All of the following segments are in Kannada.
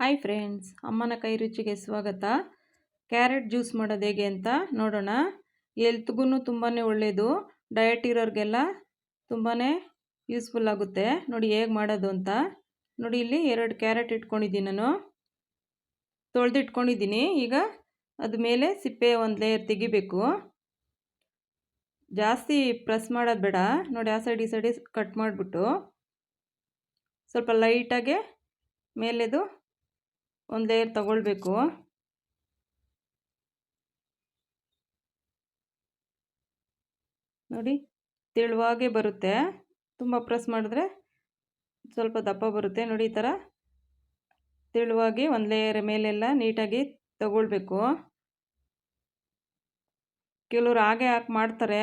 ಹಾಯ್ ಫ್ರೆಂಡ್ಸ್ ಅಮ್ಮನ ಕೈ ರುಚಿಗೆ ಸ್ವಾಗತ. ಕ್ಯಾರೆಟ್ ಜ್ಯೂಸ್ ಮಾಡೋದು ಹೇಗೆ ಅಂತ ನೋಡೋಣ. ಎಲ್ತ್ಗೂ ತುಂಬಾ ಒಳ್ಳೆಯದು ಡಯಟ್ ಇರೋರಿಗೆಲ್ಲ ತುಂಬಾ ಯೂಸ್ಫುಲ್ ಆಗುತ್ತೆ. ನೋಡಿ ಹೇಗೆ ಮಾಡೋದು ಅಂತ. ನೋಡಿ ಇಲ್ಲಿ ಎರಡು ಕ್ಯಾರೆಟ್ ಇಟ್ಕೊಂಡಿದ್ದೀನಿ ನಾನು. ತೊಳೆದು ಇಟ್ಕೊಂಡಿದ್ದೀನಿ ಈಗ ಅದ ಮೇಲೆ ಸಿಪ್ಪೆ ಒಂದು ಲೇಯರ್ ತೆಗಿಬೇಕು. ಜಾಸ್ತಿ ಪ್ರೆಸ್ ಮಾಡೋದು ಬೇಡ. ನೋಡಿ ಆ ಸೈಡ್ ಈ ಸೈಡ್ ಕಟ್ ಮಾಡಿಬಿಟ್ಟು ಸ್ವಲ್ಪ ಲೈಟಾಗೆ ಮೇಲೆದು ಒಂದು ಲೇಯರ್ ತಗೊಳ್ಬೇಕು. ನೋಡಿ, ತೆಳುವಾಗೆ ಬರುತ್ತೆ. ತುಂಬ ಪ್ರೆಸ್ ಮಾಡಿದ್ರೆ ಸ್ವಲ್ಪ ದಪ್ಪ ಬರುತ್ತೆ. ನೋಡಿ, ಈ ಥರ ತೆಳುವಾಗಿ ಒಂದು ಲೇಯರ್ ಮೇಲೆಲ್ಲ ನೀಟಾಗಿ ತಗೊಳ್ಬೇಕು. ಕೆಲವರು ಹಾಗೆ ಹಾಕಿ ಮಾಡ್ತಾರೆ.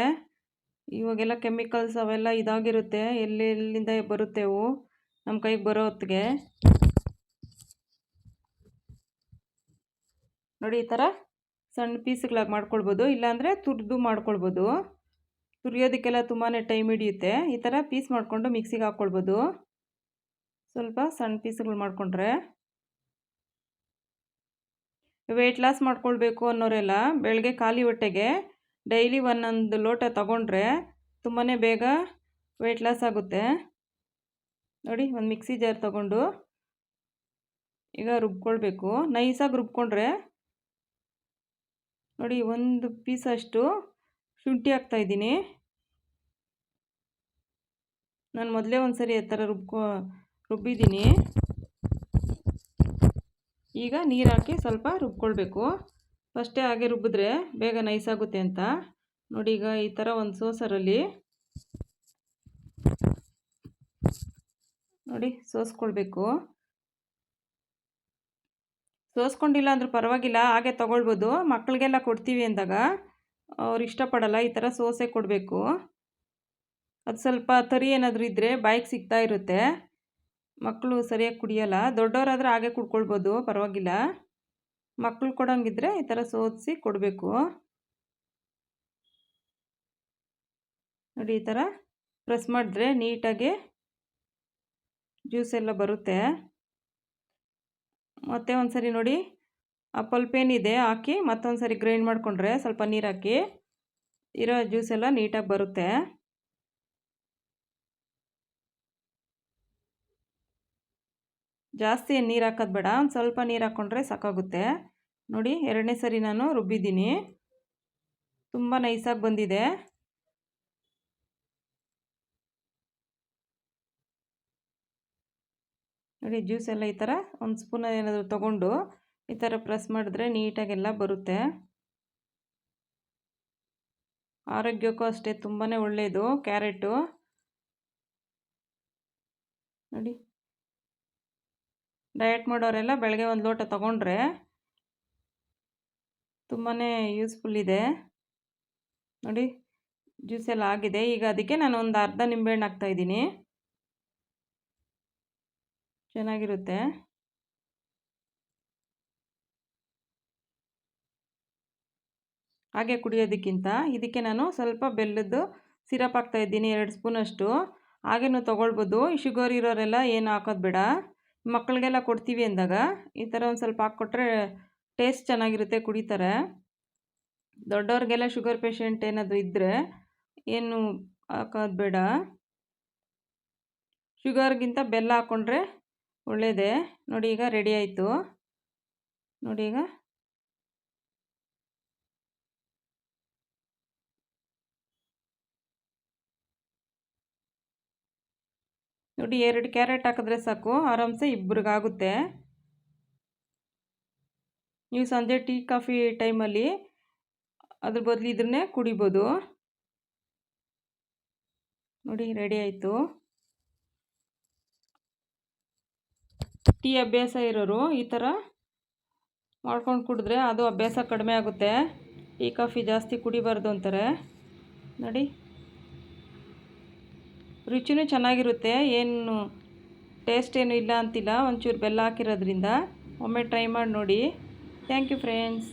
ಇವಾಗೆಲ್ಲ ಕೆಮಿಕಲ್ಸ್ ಅವೆಲ್ಲ ಇದಾಗಿರುತ್ತೆ. ಎಲ್ಲೆಲ್ಲಿಂದ ಬರುತ್ತೆ ಅವು? ನಮ್ಮ ಕೈಗೆ ಬರೋ ಹೊತ್ತಿಗೆ. ನೋಡಿ ಈ ಥರ ಸಣ್ಣ ಪೀಸ್ಗಳಾಗಿ ಮಾಡ್ಕೊಳ್ಬೋದು, ಇಲ್ಲಾಂದರೆ ತುರಿದು ಮಾಡ್ಕೊಳ್ಬೋದು. ತುರಿಯೋದಕ್ಕೆಲ್ಲ ತುಂಬಾ ಟೈಮ್ ಹಿಡಿಯುತ್ತೆ. ಈ ಥರ ಪೀಸ್ ಮಾಡಿಕೊಂಡು ಮಿಕ್ಸಿಗೆ ಹಾಕ್ಕೊಳ್ಬೋದು. ಸ್ವಲ್ಪ ಸಣ್ಣ ಪೀಸ್ಗಳು ಮಾಡಿಕೊಂಡ್ರೆ ವೆಯ್ಟ್ ಲಾಸ್ ಮಾಡ್ಕೊಳ್ಬೇಕು ಅನ್ನೋರೆಲ್ಲ ಬೆಳಗ್ಗೆ ಖಾಲಿ ಹೊಟ್ಟೆಗೆ ಡೈಲಿ ಒಂದೊಂದು ಲೋಟ ತಗೊಂಡ್ರೆ ತುಂಬಾ ಬೇಗ ವೆಯ್ಟ್ ಲಾಸ್ ಆಗುತ್ತೆ. ನೋಡಿ ಒಂದು ಮಿಕ್ಸಿ ಜಾರ್ ತಗೊಂಡು ಈಗ ರುಬ್ಕೊಳ್ಬೇಕು. ನೈಸಾಗಿ ರುಬ್ಕೊಂಡ್ರೆ ನೋಡಿ, ಒಂದು ಪೀಸಷ್ಟು ಶುಂಠಿ ಹಾಕ್ತಾಯಿದ್ದೀನಿ ನಾನು ಮೊದಲೇ ಒಂದು ಸರಿ ಆ ಥರ ರುಬ್ಕೊ, ರುಬ್ಬಿದ್ದೀನಿ. ಈಗ ನೀರು ಹಾಕಿ ಸ್ವಲ್ಪ ರುಬ್ಕೊಳ್ಬೇಕು. ಫಸ್ಟೇ ಹಾಗೆ ರುಬ್ಬಿದ್ರೆ ಬೇಗ ನೈಸಾಗುತ್ತೆ ಅಂತ. ನೋಡಿ, ಈಗ ಈ ಥರ ಒಂದು ಸೋಸರಲ್ಲಿ ನೋಡಿ, ಸೋಸ್ಕೊಳ್ಬೇಕು. ಸೋಸ್ಕೊಂಡಿಲ್ಲ ಅಂದರೂ ಪರವಾಗಿಲ್ಲ, ಹಾಗೆ ತೊಗೊಳ್ಬೋದು. ಮಕ್ಕಳಿಗೆಲ್ಲ ಕೊಡ್ತೀವಿ ಅಂದಾಗ ಅವ್ರು ಇಷ್ಟಪಡಲ್ಲ, ಈ ಥರ ಸೋಸೆ ಕೊಡಬೇಕು. ಅದು ಸ್ವಲ್ಪ ತರಿ ಏನಾದರೂ ಇದ್ದರೆ ಬಾಯಿಗೆ ಸಿಗ್ತಾ ಇರುತ್ತೆ. ಮಕ್ಕಳು ಸರಿಯಾಗಿ ಕುಡಿಯೋಲ್ಲ. ದೊಡ್ಡವರಾದರೆ ಹಾಗೆ ಕುಡ್ಕೊಳ್ಬೋದು, ಪರವಾಗಿಲ್ಲ. ಮಕ್ಕಳು ಕೊಡೋಂಗಿದ್ರೆ ಈ ಥರ ಸೋದಿಸಿ ಕೊಡಬೇಕು. ನೋಡಿ, ಈ ಥರ ಪ್ರೆಸ್ ಮಾಡಿದ್ರೆ ನೀಟಾಗಿ ಜ್ಯೂಸ್ ಎಲ್ಲ ಬರುತ್ತೆ. ಮತ್ತೆ ಒಂದು ಸರಿ ನೋಡಿ. ಆ ಏನಿದೆ ಹಾಕಿ ಮತ್ತೊಂದು ಸರಿ ಗ್ರೈಂಡ್ ಮಾಡಿಕೊಂಡ್ರೆ ಸ್ವಲ್ಪ ನೀರು ಹಾಕಿ ಇರೋ ಜ್ಯೂಸ್ ಎಲ್ಲ ನೀಟಾಗಿ ಬರುತ್ತೆ. ಜಾಸ್ತಿ ನೀರು ಹಾಕೋದು ಬೇಡ, ಒಂದು ಸ್ವಲ್ಪ ನೀರು ಹಾಕ್ಕೊಂಡ್ರೆ ಸಾಕಾಗುತ್ತೆ. ನೋಡಿ ಎರಡನೇ ಸರಿ ನಾನು ರುಬ್ಬಿದ್ದೀನಿ. ತುಂಬ ನೈಸಾಗಿ ಬಂದಿದೆ. ನೋಡಿ ಜ್ಯೂಸ್ ಎಲ್ಲ ಈ ಥರ ಒಂದು ಸ್ಪೂನ್ ಏನಾದರೂ ತೊಗೊಂಡು ಈ ಥರ ಪ್ರೆಸ್ ಮಾಡಿದ್ರೆ ನೀಟಾಗೆಲ್ಲ ಬರುತ್ತೆ. ಆರೋಗ್ಯಕ್ಕೂ ಅಷ್ಟೇ ತುಂಬಾ ಒಳ್ಳೆಯದು ಕ್ಯಾರೆಟು. ನೋಡಿ. ಡಯಟ್ ಮಾಡೋರೆಲ್ಲ ಬೆಳಗ್ಗೆ ಒಂದು ಲೋಟ ತೊಗೊಂಡ್ರೆ ತುಂಬಾ ಯೂಸ್ಫುಲ್ ಇದೆ. ನೋಡಿ ಜ್ಯೂಸೆಲ್ಲ ಆಗಿದೆ. ಈಗ ಅದಕ್ಕೆ ನಾನು ಒಂದು ಅರ್ಧ ನಿಂಬೆಹಣ್ಣು ಹಾಕ್ತಾಯಿದ್ದೀನಿ ಚೆನ್ನಾಗಿರುತ್ತೆ. ಹಾಗೆ ಕುಡಿಯೋದಕ್ಕಿಂತ ಇದಕ್ಕೆ ನಾನು ಸ್ವಲ್ಪ ಬೆಲ್ಲದ್ದು ಸಿರಪ್ ಹಾಕ್ತಾಯಿದ್ದೀನಿ ಎರಡು ಸ್ಪೂನಷ್ಟು ಹಾಗೇನು ತೊಗೊಳ್ಬೋದು ಶುಗರ್ ಇರೋರೆಲ್ಲ ಏನು ಹಾಕೋದು ಬೇಡ. ಮಕ್ಕಳಿಗೆಲ್ಲ ಕೊಡ್ತೀವಿ ಅಂದಾಗ ಈ ಥರ ಒಂದು ಸ್ವಲ್ಪ ಹಾಕ್ಕೊಟ್ರೆ ಟೇಸ್ಟ್ ಚೆನ್ನಾಗಿರುತ್ತೆ ಕುಡಿತಾರೆ. ದೊಡ್ಡವ್ರಿಗೆಲ್ಲ ಶುಗರ್ ಪೇಷಂಟ್ ಏನಾದರೂ ಇದ್ದರೆ ಏನು ಹಾಕೋದು ಬೇಡ. ಶುಗರ್ಗಿಂತ ಬೆಲ್ಲ ಹಾಕ್ಕೊಂಡ್ರೆ ಒಳ್ಳೆಯದೇ ನೋಡಿ ಈಗ ರೆಡಿ ಆಯಿತು. ನೋಡಿ ಈಗ. ನೋಡಿ ಎರಡು ಕ್ಯಾರೆಟ್ ಹಾಕಿದ್ರೆ ಸಾಕು. ಆರಾಮ್ಸೆ ಇಬ್ಬರಿಗಾಗುತ್ತೆ ನೀವು ಸಂಜೆ ಟೀ, ಕಾಫಿ ಟೈಮಲ್ಲಿ ಅದ್ರ ಬದಲು ಇದನ್ನೇ ಕುಡಿಬೋದು. ನೋಡಿ ರೆಡಿ ಆಯಿತು. ಟೀ ಅಭ್ಯಾಸ ಇರೋರು ಈ ಥರ ಮಾಡ್ಕೊಂಡು ಕುಡಿದ್ರೆ ಅದು ಅಭ್ಯಾಸ ಕಡಿಮೆ ಆಗುತ್ತೆ. ಟೀ ಕಾಫಿ ಜಾಸ್ತಿ ಕುಡಿಬಾರ್ದು ಅಂತಾರೆ. ನೋಡಿ. ರುಚಿನೂ ಚೆನ್ನಾಗಿರುತ್ತೆ. ಏನು ಟೇಸ್ಟ್ ಏನು ಇಲ್ಲ ಅಂತಿಲ್ಲ. ಒಂಚೂರು ಬೆಲ್ಲ ಹಾಕಿರೋದ್ರಿಂದ. ಒಮ್ಮೆ ಟ್ರೈ ಮಾಡಿ ನೋಡಿ. Thank you friends.